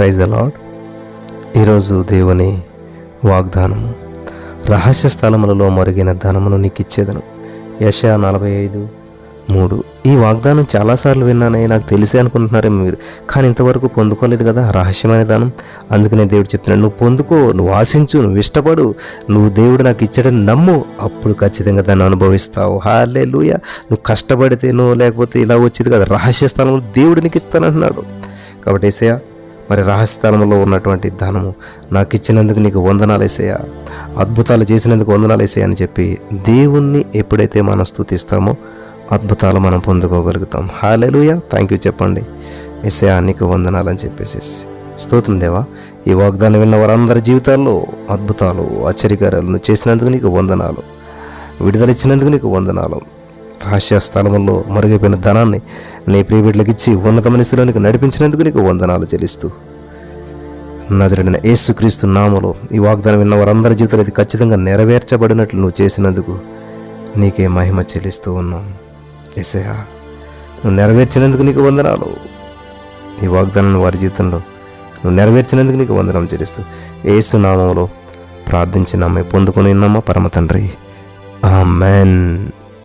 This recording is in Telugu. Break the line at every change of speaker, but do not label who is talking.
ప్రైజ్ ద లాడ్ ఈరోజు దేవుని వాగ్దానము. రహస్య స్థలములలో మరుగిన ధనమును నీకు ఇచ్చేదను యశ నలభై ఐదు మూడు. ఈ వాగ్దానం చాలాసార్లు విన్నానని నాకు తెలిసే అనుకుంటున్నారేమో మీరు. కానీ ఇంతవరకు పొందుకోలేదు కదా రహస్యమైన దానం అందుకనే దేవుడు చెప్తున్నాడు నువ్వు పొందుకో నువ్వు ఆశించు నువ్వు ఇష్టపడు. నువ్వు దేవుడు నాకు ఇచ్చాడని నమ్ము. అప్పుడు ఖచ్చితంగా దాన్ని అనుభవిస్తావు. హాలే లూయ నువ్వు కష్టపడితే నువ్వు లేకపోతే ఇలా వచ్చేది కదా. రహస్య స్థలంలో దేవుడు నీకు ఇస్తానంటున్నాడు కాబట్టి ఏసయా మరి రహస్యస్థానంలో ఉన్నటువంటి ధనము నాకు ఇచ్చినందుకు నీకు వందనాలు అద్భుతాలు చేసినందుకు వందనాలు అని చెప్పి దేవుణ్ణి ఎప్పుడైతే మనం స్థుతిస్తామో అద్భుతాలు మనం పొందుకోగలుగుతాం. హాలెలుయా థ్యాంక్ యూ చెప్పండి. ఎస్ఐా నీకు వందనాలు అని చెప్పేసి. స్తోత్రం దేవా. ఈ వాగ్దానం విన్న వారందరి జీవితాల్లో అద్భుతాలు ఆశ్చర్యకారాలను చేసినందుకు నీకు వందనాలు. విడుదల ఇచ్చినందుకు నీకు వందనాలు. రహస్య స్థలములో మరుగైపోయిన ధనాన్ని నీ ప్రియబిడ్డలకు ఇచ్చి ఉన్నతమైన స్థిరానికి నడిపించినందుకు నీకు వందనాలు చెల్లిస్తూ. నజరడిన యేసుక్రీస్తు నామలో ఈ వాగ్దానం విన్న వారందరి జీవితంలో ఇది ఖచ్చితంగా నెరవేర్చబడినట్లు నువ్వు చేసినందుకు నీకే మహిమ చెల్లిస్తూ ఉన్నాం. ఎసయా నువ్వు నెరవేర్చినందుకు నీకు వందనాలు. ఈ వాగ్దానం వారి జీవితంలో నువ్వు నెరవేర్చినందుకు నీకు వందనం చెల్లిస్తూ యేసు నామంలో ప్రార్థించిన అమ్మాయి పొందుకొని ఉన్నామా పరమ తండ్రి? ఆమెన్.